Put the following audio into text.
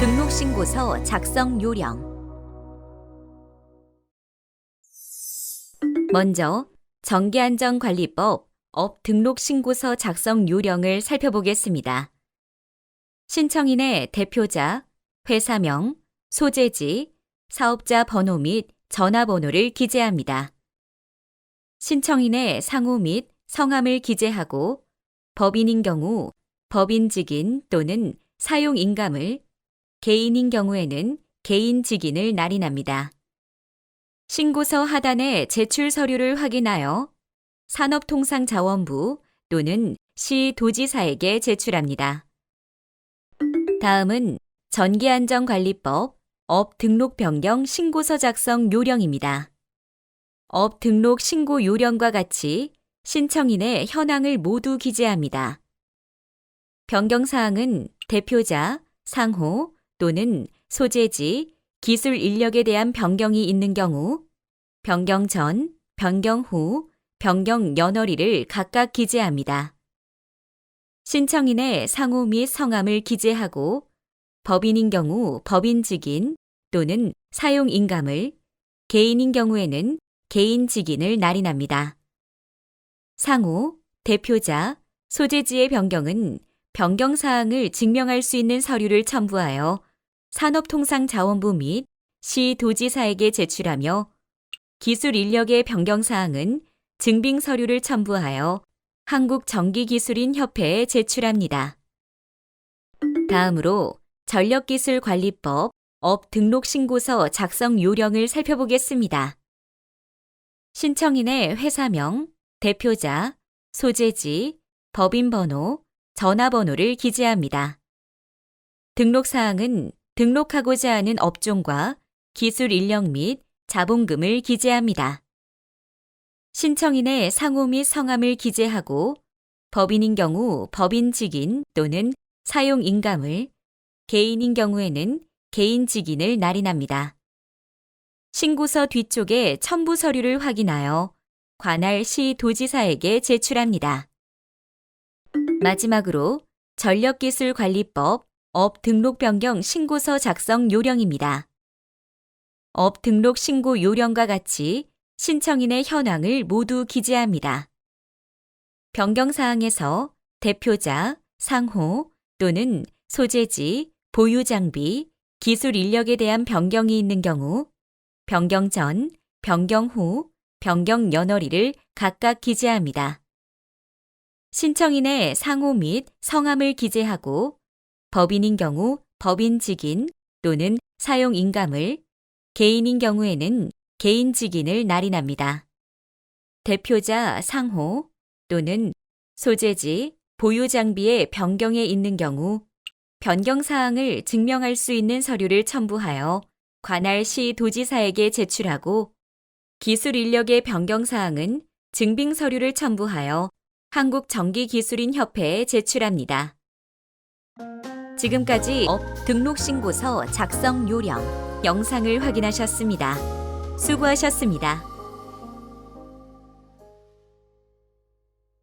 등록신고서 작성 요령 먼저 정기안전관리법 업 등록신고서 작성 요령을 살펴보겠습니다. 신청인의 대표자, 회사명, 소재지, 사업자 번호 및 전화번호를 기재합니다. 신청인의 상호 및 성함을 기재하고 법인인 경우 법인 직인 또는 사용 인감을, 개인인 경우에는 개인 직인을 날인합니다. 신고서 하단에 제출 서류를 확인하여 산업통상자원부 또는 시 도지사에게 제출합니다. 다음은 전기안전관리법 업 등록 변경 신고서 작성 요령입니다. 업 등록 신고 요령과 같이 신청인의 현황을 모두 기재합니다. 변경 사항은 대표자, 상호 또는 소재지, 기술 인력에 대한 변경이 있는 경우, 변경 전, 변경 후, 변경 연월일을 각각 기재합니다. 신청인의 상호 및 성함을 기재하고 법인인 경우 법인 직인 또는 사용 인감을, 개인인 경우에는 개인 직인을 날인합니다. 상호, 대표자, 소재지의 변경은 변경 사항을 증명할 수 있는 서류를 첨부하여 산업통상자원부 및 시 도지사에게 제출하며 기술 인력의 변경 사항은 증빙 서류를 첨부하여 한국전기기술인 협회에 제출합니다. 다음으로 전력기술관리법 업 등록 신고서 작성 요령을 살펴보겠습니다. 신청인의 회사명, 대표자, 소재지, 법인번호, 전화번호를 기재합니다. 등록사항은 등록하고자 하는 업종과 기술 인력 및 자본금을 기재합니다. 신청인의 상호 및 성함을 기재하고 법인인 경우 법인 직인 또는 사용 인감을, 개인인 경우에는 개인 직인을 날인합니다. 신고서 뒤쪽에 첨부 서류를 확인하여 관할 시 도지사에게 제출합니다. 마지막으로 전력기술관리법 업 등록 변경 신고서 작성 요령입니다. 업 등록 신고 요령과 같이 신청인의 현황을 모두 기재합니다. 변경 사항에서 대표자, 상호 또는 소재지, 보유 장비, 기술 인력에 대한 변경이 있는 경우 변경 전, 변경 후, 변경 연월일을 각각 기재합니다. 신청인의 상호 및 성함을 기재하고 법인인 경우 법인 직인 또는 사용 인감을, 개인인 경우에는 개인 직인을 날인합니다. 대표자 상호 또는 소재지, 보유 장비의 변경에 있는 경우 변경 사항을 증명할 수 있는 서류를 첨부하여 관할 시 도지사에게 제출하고 기술 인력의 변경 사항은 증빙 서류를 첨부하여 한국전기기술인 협회에 제출합니다. 지금까지 업 등록 신고서 작성 요령 영상을 확인하셨습니다. 수고하셨습니다.